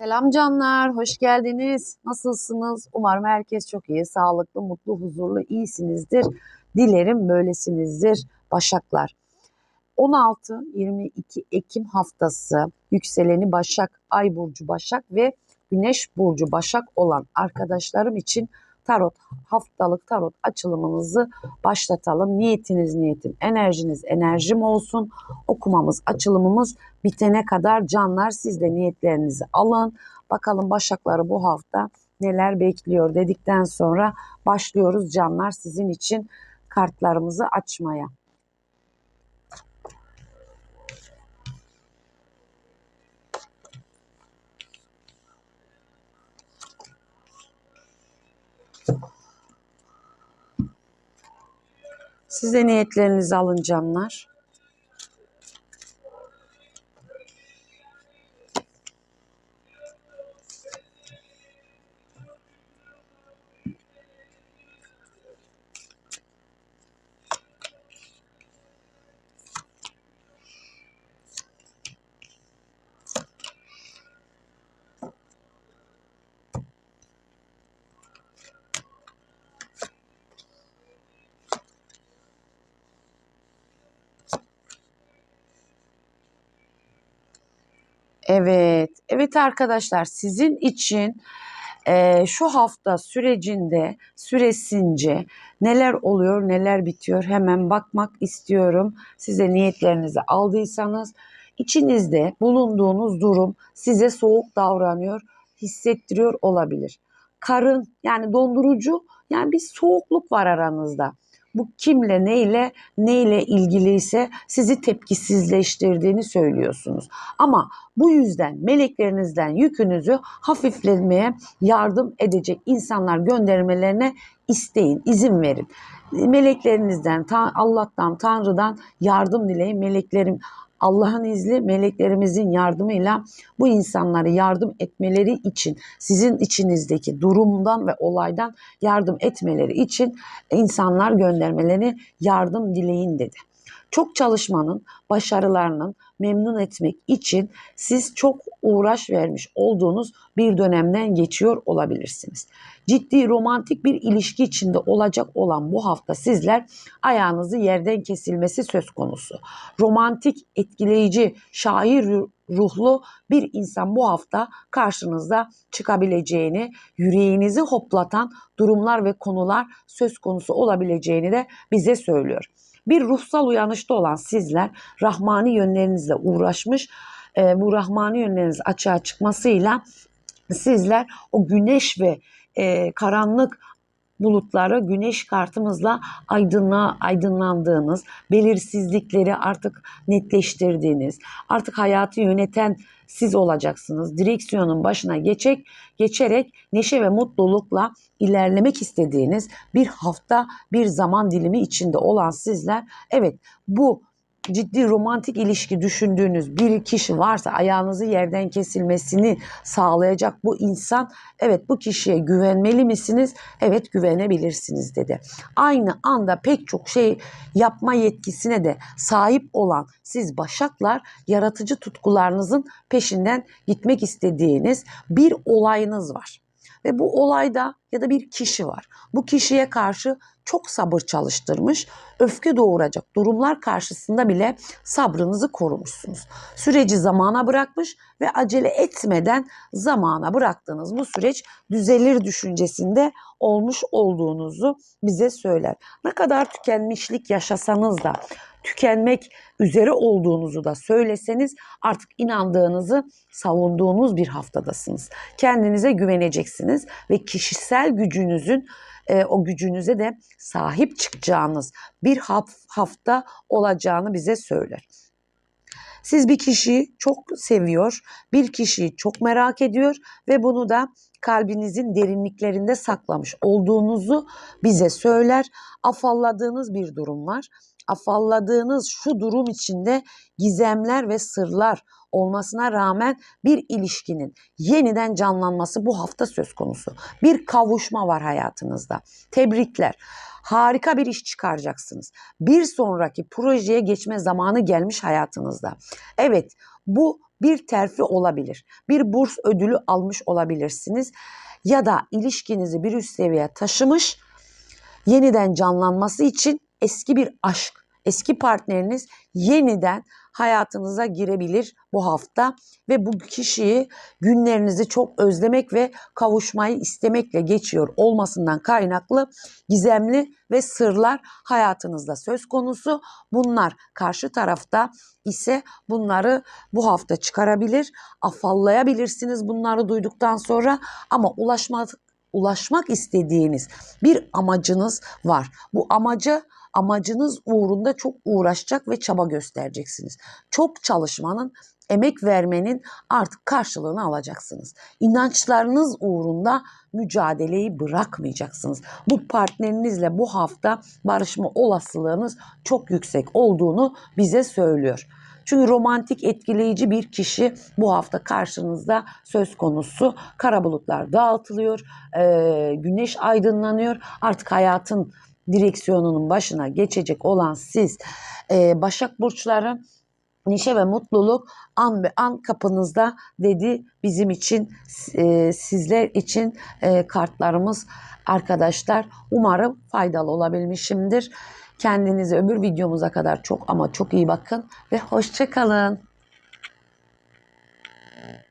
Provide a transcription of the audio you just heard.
Selam canlar, hoş geldiniz. Nasılsınız? Umarım herkes çok iyi, sağlıklı, mutlu, huzurlu, iyisinizdir. Dilerim böylesinizdir Başaklar. 16-22 Ekim haftası yükseleni Başak, Ay burcu Başak ve Güneş burcu Başak olan arkadaşlarım için tarot haftalık tarot açılımınızı başlatalım. Niyetiniz niyetim, enerjiniz enerjim olsun. Okumamız, açılımımız bitene kadar canlar siz de niyetlerinizi alın. Bakalım Başakları bu hafta neler bekliyor dedikten sonra başlıyoruz canlar sizin için kartlarımızı açmaya. Siz de niyetlerinizi alın canlar. Evet, evet arkadaşlar sizin için eee, şu hafta sürecinde, süresince neler oluyor, neler bitiyor hemen bakmak istiyorum. Size niyetlerinizi aldıysanız içinizde bulunduğunuz durum size soğuk davranıyor, hissettiriyor olabilir. Karın yani dondurucu yani bir soğukluk var aranızda. Bu kimle, neyle, neyle ilgiliyse sizi tepkisizleştirdiğini söylüyorsunuz. Ama bu yüzden meleklerinizden yükünüzü hafifletmeye yardım edecek insanlar göndermelerine isteyin, izin verin. Meleklerinizden, ta- Allah'tan, Tanrı'dan yardım dileyin. Meleklerim Allah'ın izli meleklerimizin yardımıyla bu insanlara yardım etmeleri için sizin içinizdeki durumdan ve olaydan yardım etmeleri için insanlar göndermelerini yardım dileyin dedi. Çok çalışmanın, başarılarının memnun etmek için siz çok uğraş vermiş olduğunuz bir dönemden geçiyor olabilirsiniz. Ciddi romantik bir ilişki içinde olacak olan bu hafta sizler ayağınızı yerden kesilmesi söz konusu. Romantik, etkileyici, şair ruhlu bir insan bu hafta karşınızda çıkabileceğini, yüreğinizi hoplatan durumlar ve konular söz konusu olabileceğini de bize söylüyor. Bir ruhsal uyanışta olan sizler rahmani yönlerinizle uğraşmış, e, bu rahmani yönleriniz açığa çıkmasıyla sizler o güneş ve e, karanlık bulutları güneş kartımızla aydınla, aydınlandığınız, belirsizlikleri artık netleştirdiğiniz, artık hayatı yöneten siz olacaksınız. Direksiyonun başına geçecek, geçerek neşe ve mutlulukla ilerlemek istediğiniz bir hafta, bir zaman dilimi içinde olan sizler evet bu ciddi romantik ilişki düşündüğünüz bir kişi varsa ayağınızı yerden kesilmesini sağlayacak bu insan evet bu kişiye güvenmeli misiniz? Evet güvenebilirsiniz dedi. Aynı anda pek çok şey yapma yetkisine de sahip olan siz başaklar yaratıcı tutkularınızın peşinden gitmek istediğiniz bir olayınız var. Ve bu olayda ya da bir kişi var. Bu kişiye karşı çok sabır çalıştırmış, öfke doğuracak durumlar karşısında bile sabrınızı korumuşsunuz. Süreci zamana bırakmış ve acele etmeden zamana bıraktığınız bu süreç düzelir düşüncesinde olmuş olduğunuzu bize söyler. Ne kadar tükenmişlik yaşasanız da tükenmek üzere olduğunuzu da söyleseniz artık inandığınızı savunduğunuz bir haftadasınız. Kendinize güveneceksiniz ve kişisel gücünüzün e, o gücünüze de sahip çıkacağınız bir hafta olacağını bize söyler. Siz bir kişiyi çok seviyor, bir kişiyi çok merak ediyor ve bunu da kalbinizin derinliklerinde saklamış olduğunuzu bize söyler. Afalladığınız bir durum var. Afalladığınız şu durum içinde gizemler ve sırlar olmasına rağmen bir ilişkinin yeniden canlanması bu hafta söz konusu. Bir kavuşma var hayatınızda. Tebrikler. Harika bir iş çıkaracaksınız. Bir sonraki projeye geçme zamanı gelmiş hayatınızda. Evet, bu bir terfi olabilir. Bir burs ödülü almış olabilirsiniz. Ya da ilişkinizi bir üst seviyeye taşımış, yeniden canlanması için eski bir aşk, eski partneriniz yeniden hayatınıza girebilir bu hafta ve bu kişiyi günlerinizi çok özlemek ve kavuşmayı istemekle geçiyor olmasından kaynaklı gizemli ve sırlar hayatınızda söz konusu. Bunlar karşı tarafta ise bunları bu hafta çıkarabilir, afallayabilirsiniz bunları duyduktan sonra ama ulaşmak ulaşmak istediğiniz bir amacınız var. Bu amacı amacınız uğrunda çok uğraşacak ve çaba göstereceksiniz. Çok çalışmanın, emek vermenin artık karşılığını alacaksınız. İnançlarınız uğrunda mücadeleyi bırakmayacaksınız. Bu partnerinizle bu hafta barışma olasılığınız çok yüksek olduğunu bize söylüyor. Çünkü romantik etkileyici bir kişi bu hafta karşınızda söz konusu. Kara bulutlar dağıtılıyor, güneş aydınlanıyor. Artık hayatın direksiyonunun başına geçecek olan siz e, Başak Burçları neşe ve mutluluk an be an kapınızda dedi bizim için e, sizler için e, kartlarımız arkadaşlar. Umarım faydalı olabilmişimdir. Kendinize öbür videomuza kadar çok ama çok iyi bakın ve hoşça kalın.